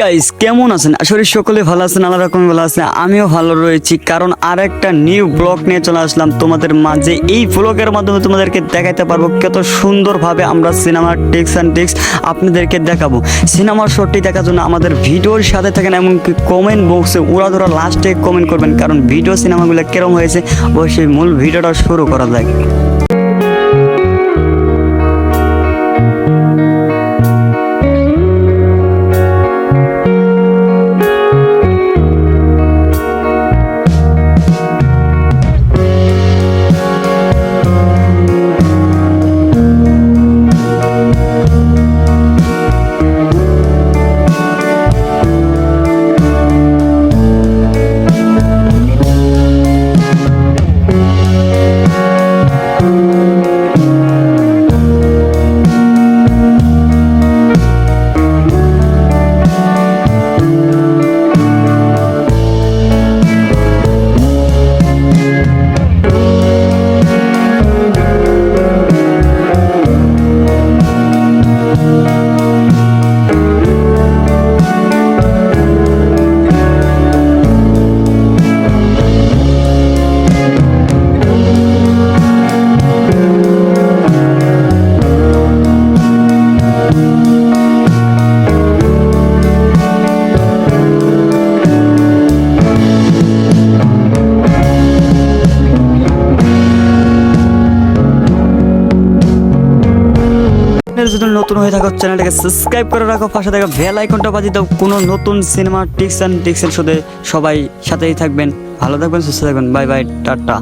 Guys কেমন আছেন? আসলে সকলে ভালো আছেন আলাদা রকম ভালো আছেন আমিও ভালো রয়েছি, কারণ আর একটা নিউ ব্লগ নিয়ে চলে আসলাম তোমাদের মাঝে। এই ব্লগের মাধ্যমে তোমাদেরকে দেখাতে পারব কত সুন্দরভাবে আমরা সিনেমার টিক্স অ্যান্ড টিক্স আপনাদেরকে দেখাবো। সিনেমার শোটি দেখার জন্য আমাদের ভিডিওর সাথে থাকেন, এমনকি কমেন্ট বক্সে উড়া ধরা লাস্টে কমেন্ট করবেন, কারণ ভিডিও সিনেমাগুলো কেরম হয়েছে, অবশ্যই মূল ভিডিওটা শুরু করা যাক। চ্যানেল যদি নতুন হয়ে থাকো, চ্যানেলটাকে সাবস্ক্রাইব করে রাখো, পাশে থাকা বেল আইকনটা বাজিয়ে দাও। কোনো নতুন সিনেমা টিক্স অ্যান্ড টিক্সের সাথে সবাই সাথেই থাকবেন। ভালো থাকবেন, সুস্থ থাকবেন। Bye bye tata.